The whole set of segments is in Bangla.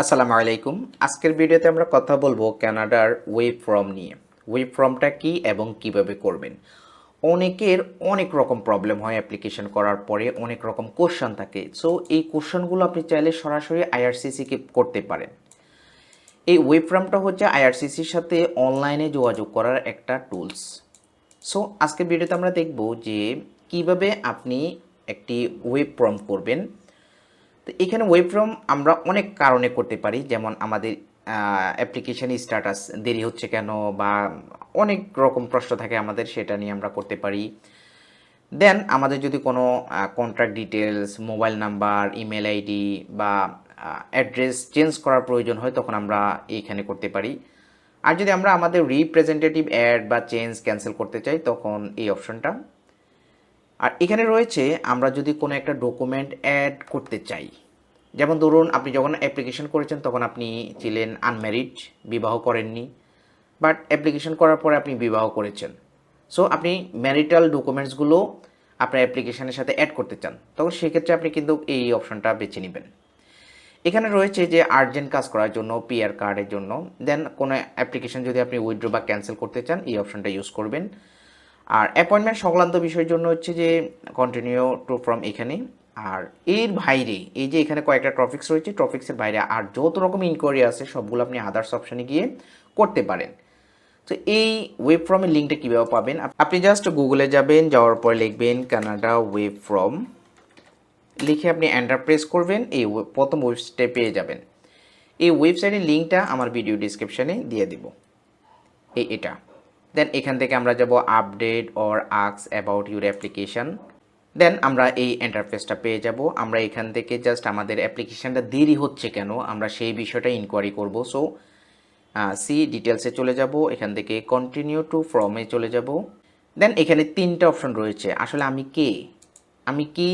আসসালামু আলাইকুম। আজকের ভিডিওতে আমরা কথা বলব কানাডার ওয়েব ফর্ম নিয়ে। ওয়েব ফর্মটা কি এবং কীভাবে করবেন? অনেকের অনেক রকম প্রবলেম হয় অ্যাপ্লিকেশন করার পরে, অনেক রকম কোশ্চেন থাকে। সো এই কোশ্চেনগুলো আপনি চাইলে সরাসরি আইআরসিসিকে করতে পারেন। এই ওয়েব ফর্মটা হচ্ছে আইআরসিসির সাথে অনলাইনে যোগাযোগ করার একটা টুলস। সো আজকের ভিডিওতে আমরা দেখব যে কীভাবে আপনি একটি ওয়েব ফর্ম করবেন। তো এখানে ওয়েব ফর্ম আমরা অনেক কারণে করতে পারি, যেমন আমাদের অ্যাপ্লিকেশান স্ট্যাটাস দেরি হচ্ছে কেন বা অনেক রকম প্রশ্ন থাকে আমাদের, সেটা নিয়ে আমরা করতে পারি। দেন আমাদের যদি কোনো contract details mobile number email ID বা অ্যাড্রেস চেঞ্জ করার প্রয়োজন হয়, তখন আমরা এইখানে করতে পারি। আর যদি আমরা আমাদের রিপ্রেজেন্টেটিভ অ্যাড বা চেঞ্জ ক্যান্সেল করতে চাই, তখন এই অপশনটা আর এখানে রয়েছে, আমরা যদি কোনো একটা ডকুমেন্ট অ্যাড করতে চাই যেমন ধরুন, আপনি যখন অ্যাপ্লিকেশন করেছেন, তখন আপনি ছিলেন আনম্যারিড বিবাহ করেননি। বাট অ্যাপ্লিকেশন করার পরে আপনি বিবাহ করেছেন। সো আপনি ম্যারিটাল ডকুমেন্টসগুলো আপনার অ্যাপ্লিকেশনের সাথে অ্যাড করতে চান। তখন সেক্ষেত্রে আপনি কিন্তু এই অপশনটা বেছে নেবেন। এখানে রয়েছে যে আর্জেন্ট কাজ করার জন্য পিআর কার্ডের জন্য। দেন কোনো অ্যাপ্লিকেশন যদি আপনি উইথড্র বা ক্যান্সেল করতে চান, এই অপশনটা ইউজ করবেন। আর অ্যাপয়েন্টমেন্ট সংক্রান্ত বিষয়ের জন্য হচ্ছে যে কন্টিনিউ টু ফ্রম এখানে। আর এর বাইরে, এই যে এখানে কয়েকটা টপিক্স রয়েছে টপিক্সের বাইরে আর যত রকম ইনকোয়ারি আছে, সবগুলো আপনি আদার্স অপশানে গিয়ে করতে পারেন। তো এই ওয়েব ফর্মের লিঙ্কটা কীভাবে পাবেন? আপনি জাস্ট গুগলে যাবেন, যাওয়ার পর লিখবেন কানাডা ওয়েব ফর্ম লিখে আপনি এন্টার প্রেস করবেন, এই প্রথম ওয়েবসাইটে পেয়ে যাবেন। এই ওয়েবসাইটের লিঙ্কটা আমার ভিডিও ডিসক্রিপশানে দিয়ে দিব। এই এটা। দেন এখান থেকে আমরা যাব আপডেট অর আক্স অ্যাবাউট ইউর অ্যাপ্লিকেশন দেন আমরা এই এন্টারফেসটা পেয়ে যাব। আমরা এখান থেকে জাস্ট আমাদের অ্যাপ্লিকেশনটা দেরি হচ্ছে কেন, আমরা সেই বিষয়টা ইনকোয়ারি করব। সো সি ডিটেলসে চলে যাব, এখান থেকে কন্টিনিউ টু ফর্মে চলে যাব। দেন এখানে তিনটা অপশন রয়েছে। আসলে আমি কে? আমি কি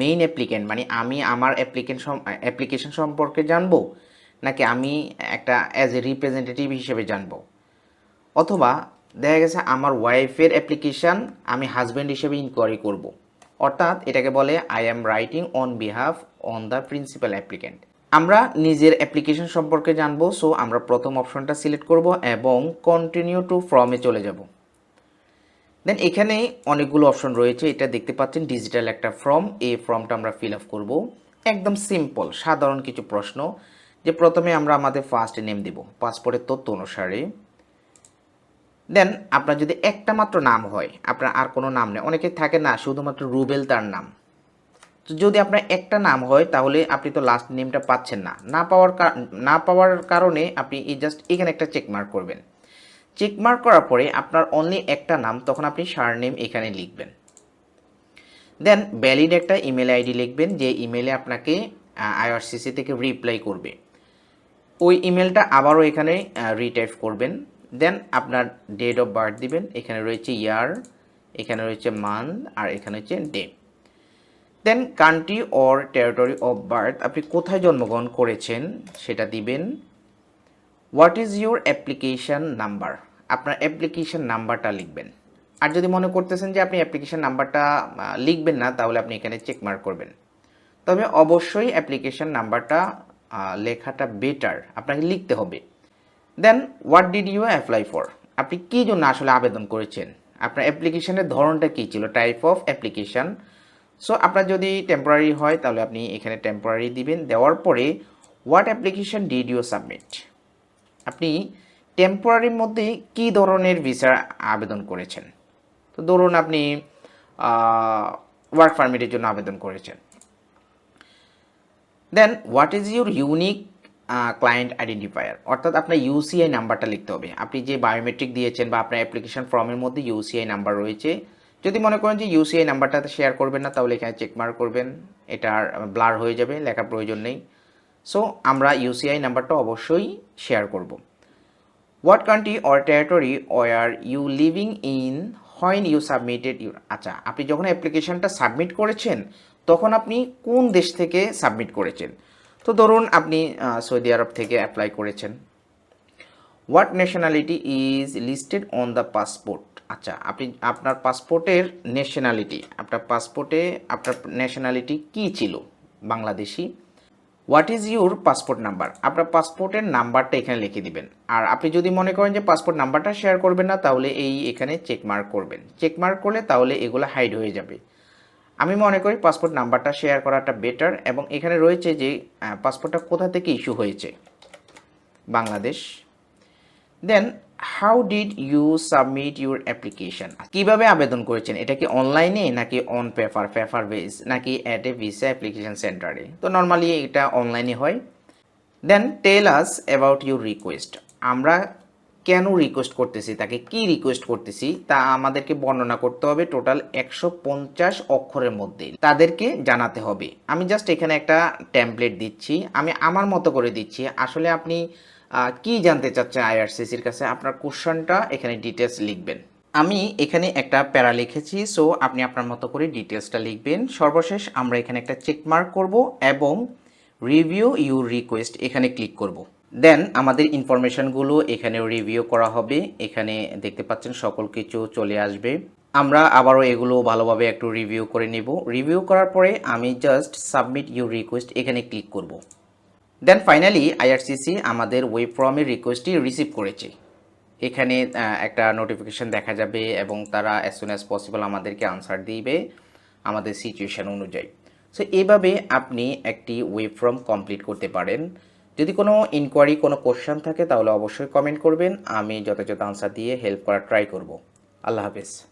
মেইন অ্যাপ্লিকেন্ট মানে আমি আমার অ্যাপ্লিকেশন অ্যাপ্লিকেশন সম্পর্কে জানব? নাকি আমি একটা অ্যাজ এ রিপ্রেজেন্টেটিভ হিসেবে জানব? অথবা দেখা গেছে আমার ওয়াইফের অ্যাপ্লিকেশান আমি হাজব্যান্ড হিসেবে ইনকোয়ারি করব। অর্থাৎ এটাকে বলে I am writing on behalf on the principal applicant আমরা নিজের অ্যাপ্লিকেশন সম্পর্কে জানব সো আমরা প্রথম অপশনটা সিলেক্ট করব এবং কন্টিনিউ টু ফর্মে চলে যাব। দেন এখানে অনেকগুলো অপশন রয়েছে, এটা দেখতে পাচ্ছেন ডিজিটাল একটা ফর্ম এই ফর্মটা আমরা ফিল আপ করব। একদম সিম্পল সাধারণ কিছু প্রশ্ন, যে প্রথমে আমরা আমাদের ফার্স্ট নেম দেব পাসপোর্টের তথ্য অনুসারে। দেন আপনার যদি একটা মাত্র নাম হয়, আপনার আর কোনো নাম নেই। অনেকে থাকে না, শুধুমাত্র রুবেল তার নাম। তো যদি আপনার একটা নাম হয়, তাহলে আপনি তো লাস্ট নেমটা পাচ্ছেন না। না পাওয়ার না পাওয়ার কারণে আপনি এই জাস্ট এখানে একটা চেক মার্ক করবেন। চেক মার্ক করার পরে আপনার অনলি একটা নাম, তখন আপনি সার নেম এখানে লিখবেন। দেন ভ্যালিড একটা ইমেল আইডি লিখবেন, যে ইমেলে আপনাকে আইআরসিসি থেকে রিপ্লাই করবে। ওই ইমেলটা আবারও এখানে রিটাইপ করবেন। দেন আপনার ডেট অফ বার্থ দিবেন, এখানে রয়েছে ইয়ার এখানে রয়েছে মান্থ আর এখানে হচ্ছে day then country or territory of birth আপনি কোথায় জন্মগ্রহণ করেছেন সেটা দিবেন। What is your application number আপনার অ্যাপ্লিকেশান নাম্বারটা লিখবেন। আর যদি মনে করতেছেন যে আপনি অ্যাপ্লিকেশান নাম্বারটা লিখবেন না, তাহলে আপনি এখানে চেক মার্ক করবেন। তবে অবশ্যই অ্যাপ্লিকেশান নাম্বারটা লেখাটা বেটার আপনাকে লিখতে হবে। Then what did you apply for আপনি কী জন্য আসলে আবেদন করেছেন? আপনার অ্যাপ্লিকেশনের ধরনটা কী ছিল? টাইপ অফ অ্যাপ্লিকেশান সো আপনার যদি টেম্পোরারি হয়, তাহলে আপনি এখানে টেম্পোরারি দিবেন। দেওয়ার পরে what application did you submit আপনি টেম্পোরারির মধ্যে কী ধরনের ভিসার আবেদন করেছেন? তো ধরুন আপনি ওয়ার্ক পারমিটের জন্য আবেদন করেছেন। Then what is your unique client identifier অর্থাৎ আপনার ইউসিআই নাম্বারটা লিখতে হবে। আপনি যে বায়োমেট্রিক দিয়েছেন বা আপনার অ্যাপ্লিকেশন ফর্মের মধ্যে ইউসিআই নাম্বার রয়েছে, যদি মনে করেন যে ইউসিআই নাম্বারটা শেয়ার করবেন না, তাহলে এখানে চেক মার্ক করবেন। এটা ব্লার হয়ে যাবে, লেখার প্রয়োজন নেই। সো আমরা ইউসিআই নাম্বারটা অবশ্যই শেয়ার করব। What country or territory were you living in when you submitted your আচ্ছা আপনি যখন অ্যাপ্লিকেশনটা সাবমিট করেছেন, তখন আপনি কোন দেশ থেকে সাবমিট করেছেন? তো ধরুন আপনি সৌদি আরব থেকে অ্যাপ্লাই করেছেন। What nationality is listed on the passport আচ্ছা আপনি, আপনার পাসপোর্টের ন্যাশনালিটি আপনার পাসপোর্টে আপনার ন্যাশনালিটি কী ছিল? Bangladeshi. What is your passport number আপনার পাসপোর্টের নাম্বারটা এখানে লিখে দিবেন। আর আপনি যদি মনে করেন যে পাসপোর্ট নাম্বারটা শেয়ার করবেন না, তাহলে এই এখানে চেক মার্ক করবেন। চেক মার্ক করলে তাহলে এগুলো হাইড হয়ে যাবে। আমি মনে করি পাসপোর্ট নাম্বারটা শেয়ার করাটা বেটার এবং এখানে রয়েছে যে পাসপোর্টটা কোথা থেকে ইস্যু হয়েছে? Bangladesh. Then how did you submit your application কীভাবে আবেদন করেছেন? এটা কি অনলাইনে নাকি অন পেপার পেপার বেস নাকি অ্যাট এ ভিসা অ্যাপ্লিকেশন সেন্টারে তো নর্মালি এটা অনলাইনে হয়। Then tell us about your request আমরা কেন রিকোয়েস্ট করতেছি, তাকে কি রিকোয়েস্ট করতেছি, তা আমাদেরকে বর্ণনা করতে হবে টোটাল একশো পঞ্চাশ অক্ষরের মধ্যে। তাদেরকে জানাতে হবে। আমি জাস্ট এখানে একটা ট্যাম্পলেট দিচ্ছি, আমি আমার মতো করে দিচ্ছি। আসলে আপনি কি জানতে চাচ্ছেন আইআরসিসির কাছে, আপনার কোশ্চেনটা এখানে ডিটেলস লিখবেন। আমি এখানে একটা প্যারা লিখেছি সো আপনি আপনার মতো করে ডিটেলসটা লিখবেন। সর্বশেষ আমরা এখানে একটা চেক মার্ক করব এবং রিভিউ ইউর রিকোয়েস্ট এখানে ক্লিক করব। দেন আমাদের ইনফরমেশনগুলো এখানে রিভিউ করা হবে। এখানে দেখতে পাচ্ছেন সকল কিছু চলে আসবে। আমরা আবারও এগুলো ভালোভাবে একটু রিভিউ করে নেব। রিভিউ করার পরে আমি জাস্ট সাবমিট ইউর রিকোয়েস্ট এখানে ক্লিক করব। দেন ফাইনালি আইআরসিসি আমাদের ওয়েব ফর্মের রিকোয়েস্টটি রিসিভ করেছে। এখানে একটা নোটিফিকেশন দেখা যাবে এবং তারা অ্যাজ সুন অ্যাজ পসিবল আমাদেরকে আনসার দিবে আমাদের সিচুয়েশন অনুযায়ী। সো এইভাবে আপনি একটি ওয়েব ফর্ম কমপ্লিট করতে পারেন। যদি কোনো ইনকোয়ারি কোনো কোশ্চেন থাকে তাহলে অবশ্যই কমেন্ট করবেন। আমি যথাযথ আনসার দিয়ে হেল্প করার ট্রাই করব। আল্লাহ হাফেজ।